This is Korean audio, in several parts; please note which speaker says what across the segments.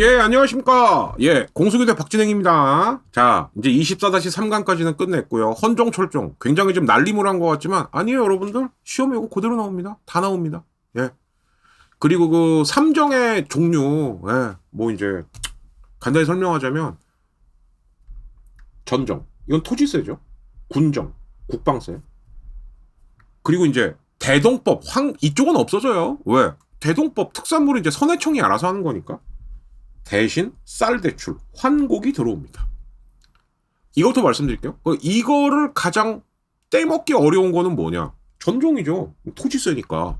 Speaker 1: 예, 안녕하십니까. 예, 공수교대 박진행입니다. 자, 이제 24-3강까지는 끝냈고요. 헌종 철종. 굉장히 좀 난림을 한 것 같지만, 아니에요, 여러분들. 시험에 이거 그대로 나옵니다. 다 나옵니다. 예. 그리고 그 삼정의 종류, 예, 뭐 이제, 간단히 설명하자면, 전정. 이건 토지세죠. 군정. 국방세. 그리고 이제, 대동법, 황, 이쪽은 없어져요. 왜? 대동법 특산물은 이제 선해청이 알아서 하는 거니까. 대신 쌀 대출, 환곡이 들어옵니다. 이것도 말씀드릴게요. 그 이거를 가장 떼먹기 어려운 거는 뭐냐? 전종이죠. 토지세니까.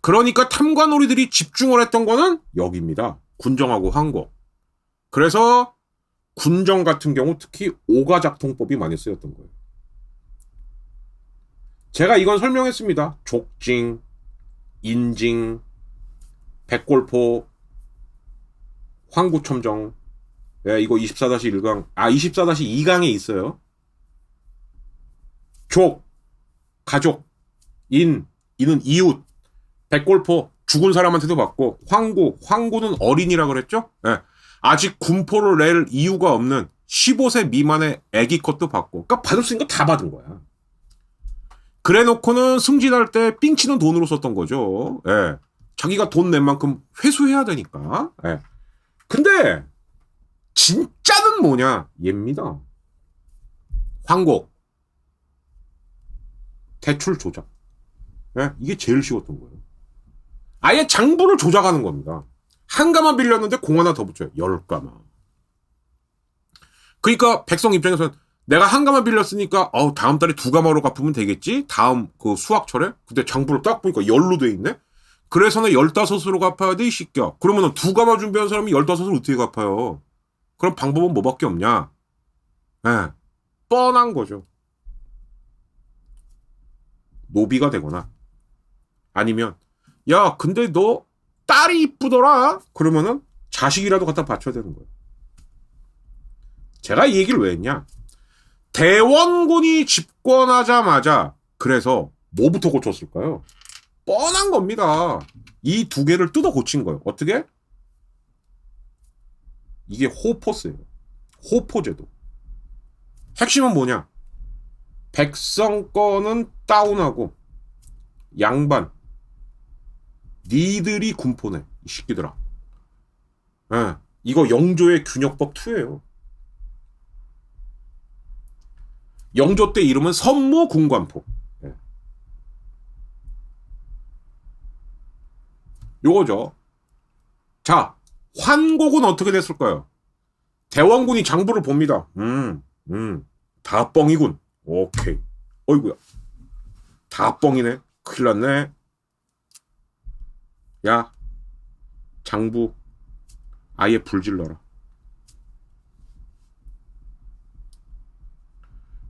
Speaker 1: 그러니까 탐관오리들이 집중을 했던 거는 여기입니다. 군정하고 환곡. 그래서 군정 같은 경우 특히 오가작통법이 많이 쓰였던 거예요. 제가 이건 설명했습니다. 족징, 인징, 백골포, 황구첨정. 예, 이거 24-1강. 아, 24-2강에 있어요. 족, 가족, 인, 이는 이웃, 백골포, 죽은 사람한테도 받고, 황구, 황구는 어린이라 그랬죠? 예. 아직 군포를 낼 이유가 없는 15세 미만의 애기 컷도 받고. 그러니까 받을 수 있는 거 다 받은 거야. 그래 놓고는 승진할 때 삥치는 돈으로 썼던 거죠. 예. 자기가 돈 낸 만큼 회수해야 되니까. 예. 근데 진짜는 뭐냐? 얘입니다. 황곡 대출 조작. 예? 이게 제일 쉬웠던 거예요. 아예 장부를 조작하는 겁니다. 한 가마 빌렸는데 공 하나 더 붙여요. 열 가마. 그러니까 백성 입장에서는 내가 한 가마 빌렸으니까 어 다음 달에 두 가마로 갚으면 되겠지. 다음 그 수학철에 근데 장부를 딱 보니까 열로 돼 있네. 그래서는 열다섯으로 갚아야 돼, 이 새끼야. 그러면은 두 가마 준비한 사람이 열다섯을 어떻게 갚아요? 그럼 방법은 뭐밖에 없냐? 예. 네. 뻔한 거죠. 노비가 되거나, 아니면, 야, 근데 너 딸이 이쁘더라? 그러면은 자식이라도 갖다 바쳐야 되는 거예요. 제가 이 얘기를 왜 했냐? 대원군이 집권하자마자, 그래서 뭐부터 고쳤을까요? 뻔한 겁니다. 이 두 개를 뜯어 고친 거예요. 어떻게? 이게 호포스예요. 호포제도. 핵심은 뭐냐? 백성권은 다운하고 양반 니들이 군포네 이 새끼들아. 예, 이거 영조의 균역법 2예요. 영조 때 이름은 선모 군관포. 요거죠. 자, 환곡은 어떻게 됐을까요? 대왕군이 장부를 봅니다. 음, 음, 다 뻥이군. 오케이. 어이구야. 다 뻥이네. 큰일 났네. 야, 장부, 아예 불질러라.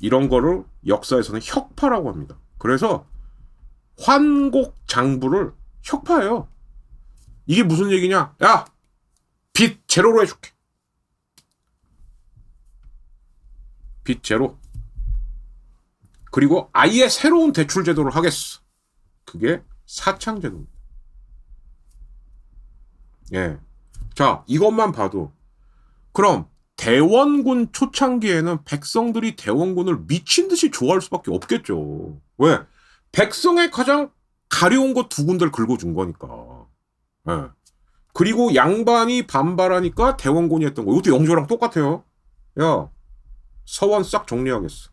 Speaker 1: 이런 거를 역사에서는 혁파라고 합니다. 그래서 환곡 장부를 혁파예요. 이게 무슨 얘기냐? 야, 빚 제로로 해줄게. 빚 제로. 그리고 아예 새로운 대출 제도를 하겠어. 그게 사창 제도입니다. 예. 자, 이것만 봐도 그럼 대원군 초창기에는 백성들이 대원군을 미친 듯이 좋아할 수밖에 없겠죠. 왜? 백성의 가장 가려운 것두 군데를 긁어준 거니까. 예. 그리고 양반이 반발하니까 대원군이 했던 거. 이것도 영조랑 똑같아요. 야, 서원 싹 정리하겠어.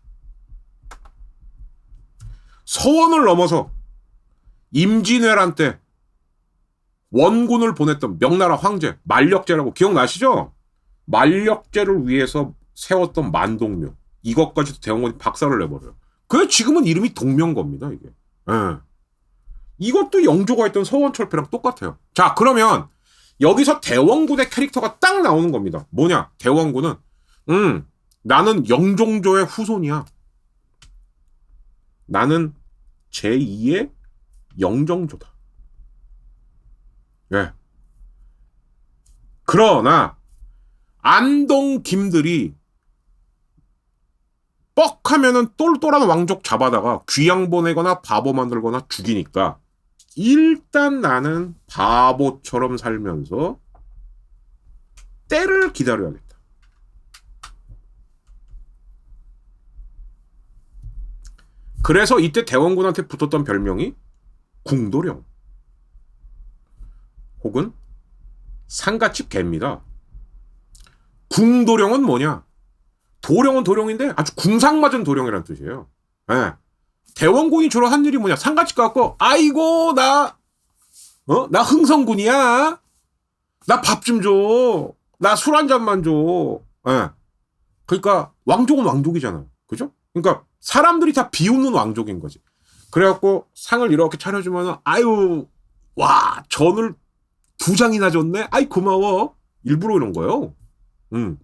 Speaker 1: 서원을 넘어서 임진왜란 때 원군을 보냈던 명나라 황제 만력제라고 기억나시죠? 만력제를 위해서 세웠던 만동묘 이것까지도 대원군이 박살을 내버려요. 그래 지금은 이름이 동명겁니다 이게. 예. 이것도 영조가 했던 서원철폐랑 똑같아요. 자, 그러면 여기서 대원군의 캐릭터가 딱 나오는 겁니다. 뭐냐? 대원군은 음, 나는 영종조의 후손이야. 나는 제2의 영종조다. 예. 그러나 안동 김들이 뻑하면은 똘똘한 왕족 잡아다가 귀양 보내거나 바보 만들거나 죽이니까 일단 나는 바보처럼 살면서 때를 기다려야겠다. 그래서 이때 대원군한테 붙었던 별명이 궁도령 혹은 상가집 개입니다. 궁도령은 뭐냐? 도령은 도령인데 아주 궁상 맞은 도령이라는 뜻이에요. 예. 대원군이 주로 한 일이 뭐냐? 상가집 갖고 아이고 나 어? 나 흥성군이야. 나 밥 좀 줘. 나 술 한 잔만 줘. 예. 그러니까 왕족은 왕족이잖아요. 그죠? 그러니까 사람들이 다 비웃는 왕족인 거지. 그래갖고 상을 이렇게 차려주면은 아유 와 전을 두 장이나 줬네. 아이 고마워. 일부러 이런 거예요. 음.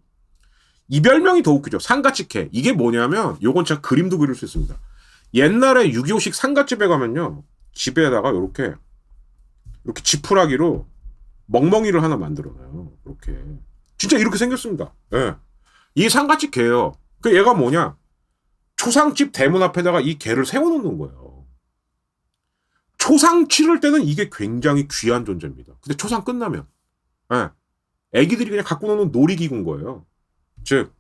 Speaker 1: 이 별명이 더 웃기죠. 상가집회. 이게 뭐냐면 요건 진짜 그림도 그릴 수 있습니다. 옛날에 6.25식 상가집에 가면요. 집에다가 이렇게 이렇게 지푸라기로 멍멍이를 하나 만들어놔요. 이렇게. 진짜 이렇게 생겼습니다. 예. 이 상가집 개예요. 그 얘가 뭐냐? 초상집 대문 앞에다가 이 개를 세워놓는 거예요. 초상 치를 때는 이게 굉장히 귀한 존재입니다. 근데 초상 끝나면, 예. 애기들이 그냥 갖고 노는 놀이기구인 거예요. 즉,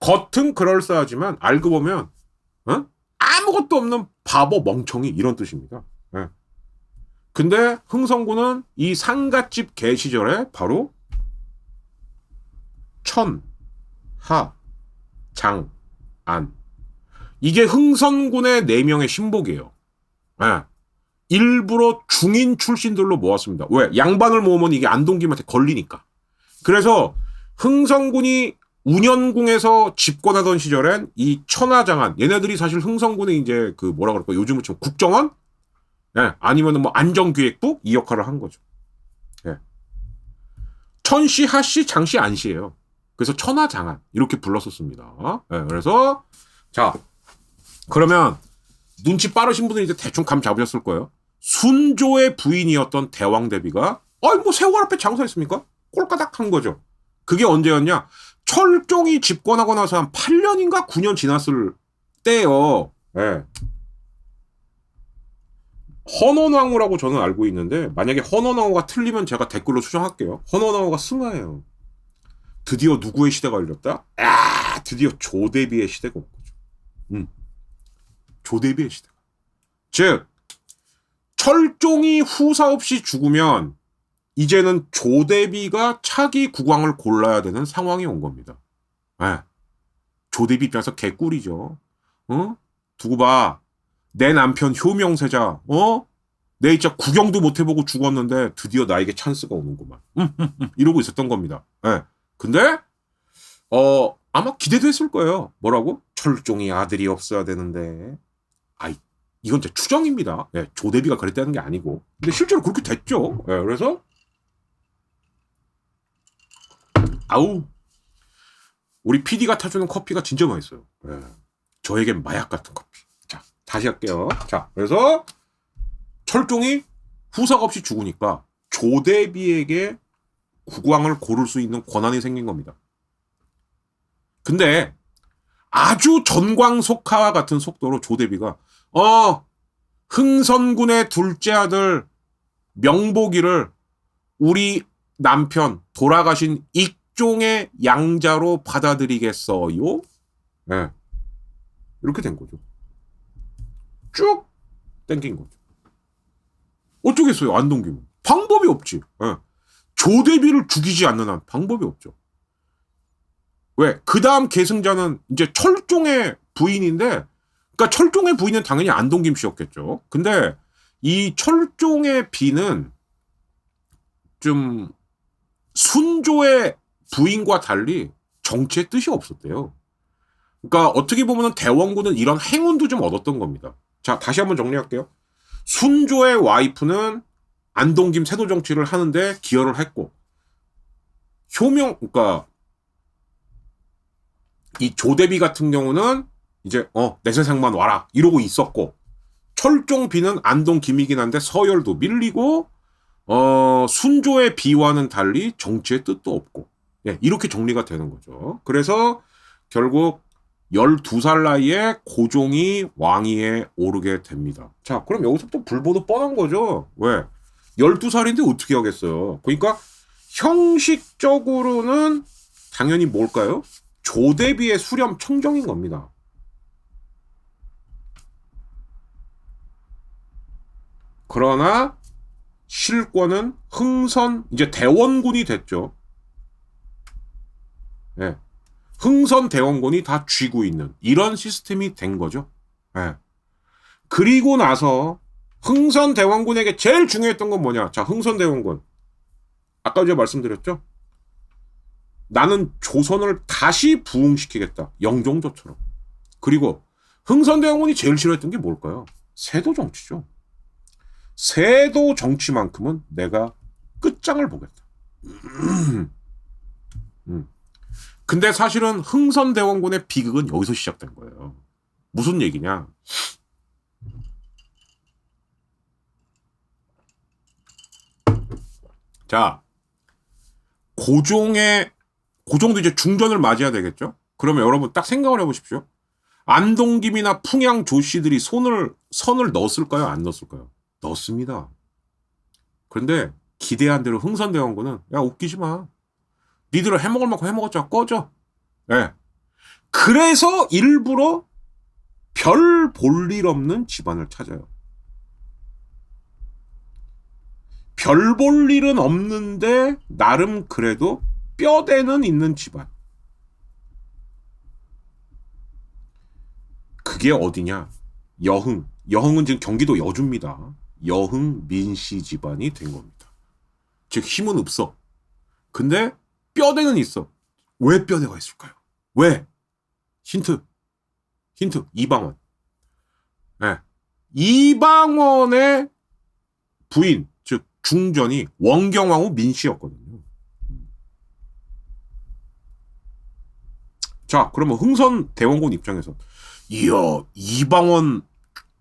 Speaker 1: 겉은 그럴싸하지만 알고 보면, 어? 아무것도 없는 바보 멍청이 이런 뜻입니다. 예. 근데 흥성군은 이 상갓집 개 시절에 바로 천, 하, 장, 안. 이게 흥선군의 네 명의 신복이에요. 예. 일부러 중인 출신들로 모았습니다. 왜? 양반을 모으면 이게 안동김한테 걸리니까. 그래서 흥성군이 운현궁에서 집권하던 시절엔 이 천하장안 얘네들이 사실 흥성군의 이제 그 뭐라 그럴까 요즘은 좀 국정원 예, 아니면은 뭐 안정기획부 이 역할을 한 거죠. 예. 천시, 하시, 장시, 안시예요. 그래서 천하장안 이렇게 불렀었습니다. 예, 그래서 자 그러면 눈치 빠르신 분들이 이제 대충 감 잡으셨을 거예요. 순조의 부인이었던 대왕 대비가 아이 뭐 세월 앞에 장사했습니까? 꼴까닥 한 거죠. 그게 언제였냐? 철종이 집권하고 나서 한 8년인가 9년 지났을 때요. 예. 헌원왕후라고 저는 알고 있는데 만약에 헌원왕후가 틀리면 제가 댓글로 수정할게요. 헌원왕후가 승하예요. 드디어 누구의 시대가 열렸다? 아, 드디어 조대비의 시대가 온 거죠. 음. 조대비의 시대가. 즉 철종이 후사 없이 죽으면 이제는 조대비가 차기 국왕을 골라야 되는 상황이 온 겁니다. 네. 조대비 입장에서 개꿀이죠. 어? 두고 봐. 내 남편 효명세자, 어? 내 진짜 구경도 못 해보고 죽었는데 드디어 나에게 찬스가 오는구만. 음, 음, 음, 이러고 있었던 겁니다. 예. 네. 근데, 어, 아마 기대도 했을 거예요. 뭐라고? 철종이 아들이 없어야 되는데. 아이, 이건 제 추정입니다. 예, 조대비가 그랬다는 게 아니고. 근데 실제로 그렇게 됐죠. 예, 그래서, 아우, 우리 PD가 타주는 커피가 진짜 맛있어요. 예. 저에겐 마약 같은 커피. 자, 다시 할게요. 자, 그래서 철종이 후사가 없이 죽으니까 조대비에게 국왕을 고를 수 있는 권한이 생긴 겁니다. 근데 아주 전광속하와 같은 속도로 조대비가 어 흥선군의 둘째 아들 명복이를 우리 남편 돌아가신 익 종의 양자로 받아들이겠어요? 네. 이렇게 된 거죠. 쭉 땡긴 거죠. 어쩌겠어요, 안동김은. 방법이 없지. 네. 조대비를 죽이지 않는 한 방법이 없죠. 왜? 그 다음 계승자는 이제 철종의 부인인데, 그러니까 철종의 부인은 당연히 안동김 씨였겠죠. 근데 이 철종의 비는 좀 순조의 부인과 달리 정치의 뜻이 없었대요. 그러니까 어떻게 보면 대원군은 이런 행운도 좀 얻었던 겁니다. 자, 다시 한번 정리할게요. 순조의 와이프는 안동김 세도 정치를 하는데 기여를 했고, 효명, 그러니까 이 조대비 같은 경우는 이제 어 내 세상만 와라 이러고 있었고 철종비는 안동 김이긴 한데 서열도 밀리고 어 순조의 비와는 달리 정치의 뜻도 없고 예, 이렇게 정리가 되는 거죠. 그래서 결국 12살 나이에 고종이 왕위에 오르게 됩니다. 자, 그럼 여기서부터 불보도 뻔한 거죠. 왜? 12살인데 어떻게 하겠어요? 그러니까 형식적으로는 당연히 뭘까요? 조대비의 수렴 청정인 겁니다. 그러나 실권은 흥선 이제 대원군이 됐죠. 예. 흥선 대원군이 다 쥐고 있는 이런 시스템이 된 거죠. 예. 그리고 나서 흥선 대원군에게 제일 중요했던 건 뭐냐? 자, 흥선 대원군. 아까 제가 말씀드렸죠? 나는 조선을 다시 부흥시키겠다. 영종도처럼. 그리고 흥선 대원군이 제일 싫어했던 게 뭘까요? 세도 정치죠. 세도 정치만큼은 내가 끝장을 보겠다. 음. 근데 사실은 흥선대원군의 비극은 여기서 시작된 거예요. 무슨 얘기냐? 자, 고종의 고종도 이제 중전을 맞이해야 되겠죠? 그러면 여러분 딱 생각을 해보십시오. 안동김이나 풍양 조씨들이 손을 선을 넣었을까요? 안 넣었을까요? 넣습니다. 그런데 기대한 대로 흥선대원군은 야 웃기지 마. 니들은 해먹을 만큼 해먹었자 꺼져. 예. 네. 그래서 일부러 별 볼 일 없는 집안을 찾아요. 별 볼 일은 없는데 나름 그래도 뼈대는 있는 집안. 그게 어디냐? 여흥. 여흥은 지금 경기도 여주입니다. 여흥 민씨 집안이 된 겁니다. 즉 힘은 없어. 근데 뼈대는 있어. 왜 뼈대가 있을까요? 왜? 힌트. 힌트. 이방원. 네. 이방원의 부인, 즉 중전이 원경왕후 민씨였거든요. 자, 그러면 흥선 대원군 입장에서 이야, 이방원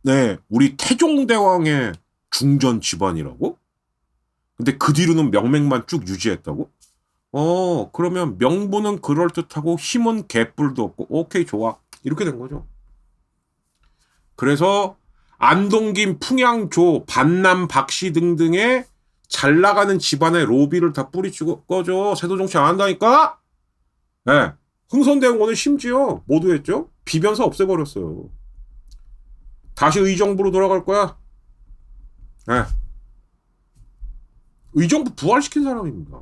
Speaker 1: 네, 우리 태종대왕의 중전 집안이라고? 근데 그 뒤로는 명맥만 쭉 유지했다고? 어, 그러면 명분은 그럴듯하고 힘은 개뿔도 없고, 오케이, 좋아. 이렇게 된 거죠. 그래서 안동김, 풍양조, 반남, 박씨 등등의 잘 나가는 집안의 로비를 다 뿌리치고 꺼져. 세도 정치 안 한다니까? 예. 네. 흥선대원군은 심지어 모두 했죠? 비변사 없애버렸어요. 다시 의정부로 돌아갈 거야? 예. 네. 의정부 부활시킨 사람입니다.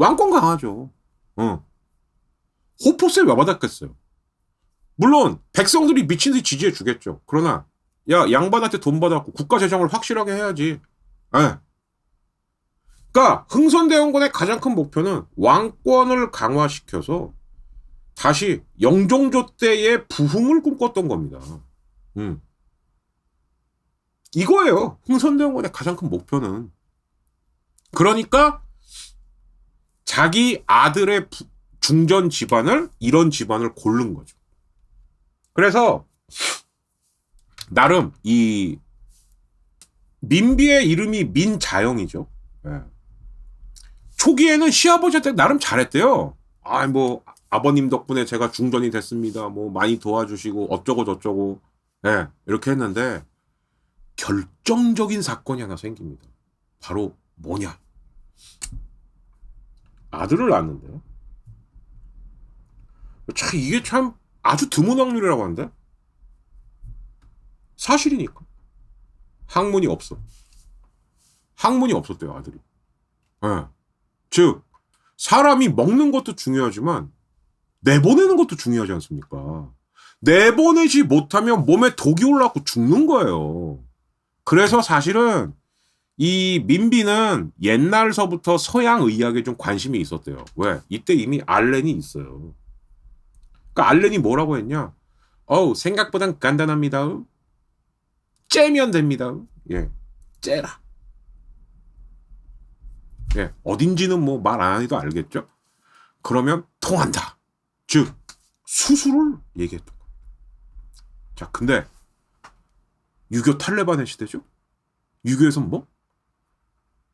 Speaker 1: 왕권 강하죠. 어. 호포스에 왜 받았겠어요? 물론 백성들이 미친 듯이 지지해 주겠죠. 그러나 야 양반한테 돈 받았고 국가 재정을 확실하게 해야지. 예. 그러니까 흥선대원군의 가장 큰 목표는 왕권을 강화시켜서 다시 영종조 때의 부흥을 꿈꿨던 겁니다. 음. 이거예요. 흥선대원군의 가장 큰 목표는. 그러니까 자기 아들의 중전 집안을 이런 집안을 고른 거죠. 그래서 나름 이 민비의 이름이 민자영이죠. 네. 초기에는 시아버지한테 나름 잘했대요. 아, 뭐 아버님 덕분에 제가 중전이 됐습니다. 뭐 많이 도와주시고 어쩌고 저쩌고. 예, 네, 이렇게 했는데 결정적인 사건이 하나 생깁니다. 바로 뭐냐? 아들을 낳았는데요. 참 이게 참 아주 드문 확률이라고 하는데 사실이니까 학문이 없어. 학문이 없었대요 아들이. 네. 즉 사람이 먹는 것도 중요하지만 내보내는 것도 중요하지 않습니까? 내보내지 못하면 몸에 독이 올라고 죽는 거예요. 그래서 사실은 이 민비는 옛날서부터 서양 의학에 좀 관심이 있었대요. 왜? 이때 이미 알렌이 있어요. 그러니까 알렌이 뭐라고 했냐? 어우, 생각보단 간단합니다. 째면 됩니다. 예. 째라. 예. 어딘지는 뭐 말 안 해도 알겠죠? 그러면 통한다. 즉, 수술을 얘기했던 거예요. 자, 근데, 유교 탈레반의 시대죠? 유교에선 뭐?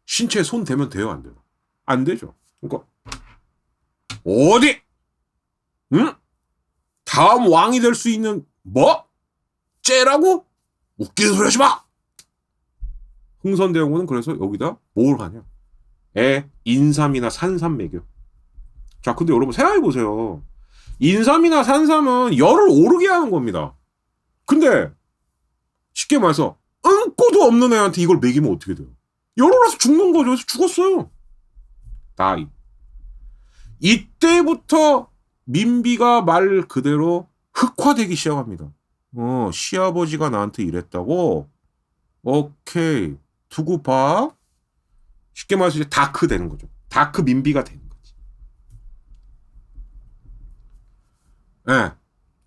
Speaker 1: 신체에 손 대면 돼요, 안 돼요? 안 되죠. 그러니까 어디? 응? 다음 왕이 될 수 있는 뭐? 째라고? 웃기는 소리 하지 마! 흥선대원군은 그래서 여기다 뭘 하냐? 인삼이나 산삼 매교. 자, 근데 여러분 생각해 보세요. 인삼이나 산삼은 열을 오르게 하는 겁니다. 근데 쉽게 말해서 응꼬도 없는 애한테 이걸 먹이면 어떻게 돼요? 열 올라서 죽는 거죠. 그래서 죽었어요. 다이. 이때부터 민비가 말 그대로 흑화되기 시작합니다. 어, 시아버지가 나한테 이랬다고? 오케이. 두고 봐. 쉽게 말해서 이제 다크 되는 거죠. 다크 민비가 되는 거지. 예.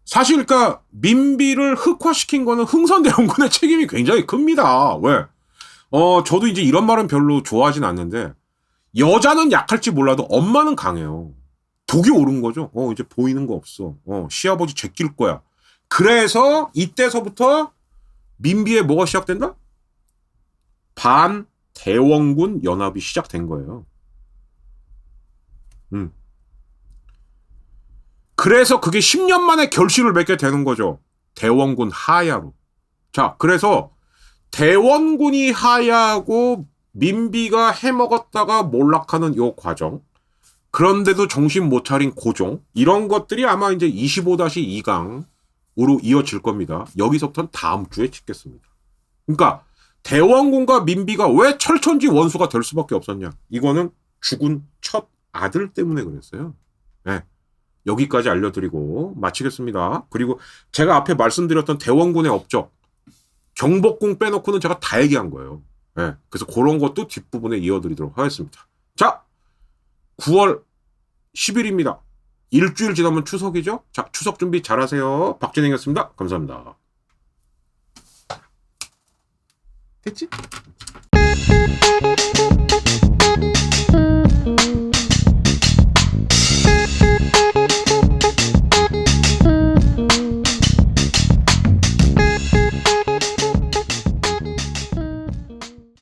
Speaker 1: 사실, 그니까, 민비를 흑화시킨 거는 흥선대원군의 책임이 굉장히 큽니다. 왜? 어, 저도 이제 이런 말은 별로 좋아하진 않는데, 여자는 약할지 몰라도 엄마는 강해요. 독이 오른 거죠. 어, 이제 보이는 거 없어. 어, 시아버지 제낄 거야. 그래서 이때서부터 민비의 뭐가 시작된다? 반 대원군 연합이 시작된 거예요. 음. 그래서 그게 10년 만에 결실을 맺게 되는 거죠. 대원군 하야로. 자, 그래서 대원군이 하야하고 민비가 해먹었다가 몰락하는 요 과정. 그런데도 정신 못 차린 고종. 이런 것들이 아마 이제 25-2강으로 이어질 겁니다. 여기서부터는 다음 주에 찍겠습니다. 그러니까 대원군과 민비가 왜 철천지 원수가 될 수밖에 없었냐? 이거는 죽은 첫 아들 때문에 그랬어요. 네. 여기까지 알려드리고 마치겠습니다. 그리고 제가 앞에 말씀드렸던 대원군의 업적, 경복궁 빼놓고는 제가 다 얘기한 거예요. 네. 그래서 그런 것도 뒷부분에 이어드리도록 하겠습니다. 자, 9월 10일입니다. 일주일 지나면 추석이죠? 자, 추석 준비 잘 하세요. 박진행이었습니다. 감사합니다. 됐지?